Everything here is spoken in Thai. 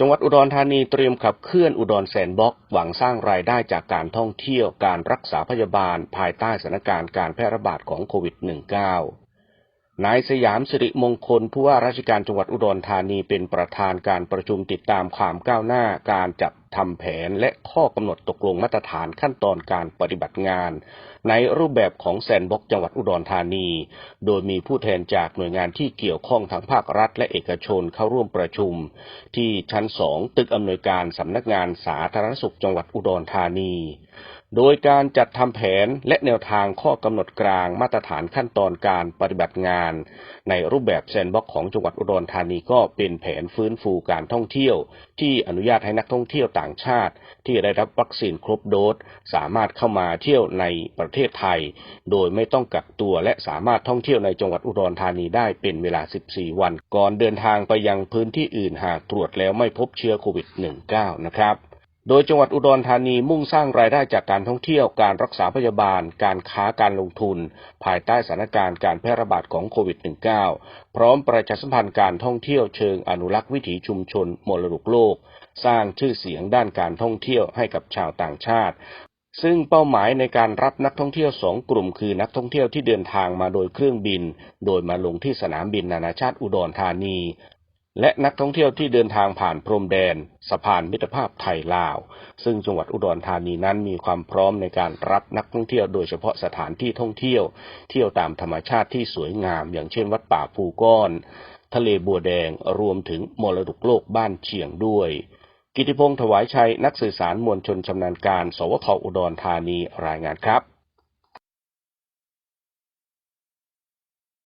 จังหวัดอุดรธานีเตรียมขับเคลื่อนอุดรแซนบล็อก หวังสร้างรายได้จากการท่องเที่ยวการรักษาพยาบาล ภายใต้สถานการณ์การแพร่ระบาดของโควิด -19 นายสยามสิริมงคลผู้ว่าราชการจังหวัดอุดรธานีเป็นประธานการประชุมติดตามความก้าวหน้าการจับทำแผนและข้อกำหนดตกลงมาตรฐานขั้นตอนการปฏิบัติงาน ในรูปแบบของแซนบ็อกจังหวัดอุดรธานี โดยมีผู้แทนจากหน่วยงานที่เกี่ยวข้องทั้งภาครัฐและเอกชนเข้าร่วมประชุม ที่ชั้นสองตึกอำนวยการสำนักงานสาธารณสุขจังหวัดอุดรธานีโดยการจัดทำแผนและแนวทางข้อกำหนดกลางมาตรฐานขั้นตอนการปฏิบัติงาน ในรูปแบบแซนบ็อกของจังหวัดอุดรธานีก็เป็นแผนฟื้นฟูการท่องเที่ยว ที่อนุญาตให้นักท่องเที่ยวต่างชาติ ที่ได้รับวัคซีนครบโดสสามารถเข้ามาเที่ยวในประเทศไทย โดยไม่ต้องกักตัวและสามารถท่องเที่ยวในจังหวัดอุดรธานีได้เป็นเวลา 14 วัน ก่อนเดินทางไปยังพื้นที่อื่นหากตรวจแล้วไม่พบเชื้อโควิด -19 นะครับ โดยจังหวัดอุดรธานีมุ่งสร้างรายได้จากการท่องเที่ยว การรักษาพยาบาล การค้าการลงทุน ภายใต้สถานการณ์การแพร่ระบาดของโควิด -19 พร้อมประชาสัมพันธ์การท่องเที่ยวเชิงอนุรักษ์วิถีชุมชนมรดกโลก สร้างชื่อเสียงด้านการท่องเที่ยวให้กับชาวต่างชาติ ซึ่งเป้าหมายในการรับนักท่องเที่ยวสองกลุ่มคือนักท่องเที่ยวที่เดินทางมาโดยเครื่องบิน โดยมาลงที่สนามบินนานาชาติอุดรธานี และนักท่องเที่ยวที่เดินทางผ่านพรมแดน สะพานมิตรภาพไทยลาว ซึ่งจังหวัดอุดรธานีนั้นมีความพร้อมในการรับนักท่องเที่ยวโดยเฉพาะสถานที่ท่องเที่ยว เที่ยวตามธรรมชาติที่สวยงาม อย่างเช่นวัดป่าภูก้อน ทะเลบัวแดงรวมถึงมรดกโลกบ้านเชียงด้วย กิติพงศ์ถวายชัยนักสื่อสารมวลชนชำนาญการ สวทอุดรธานีรายงานครับ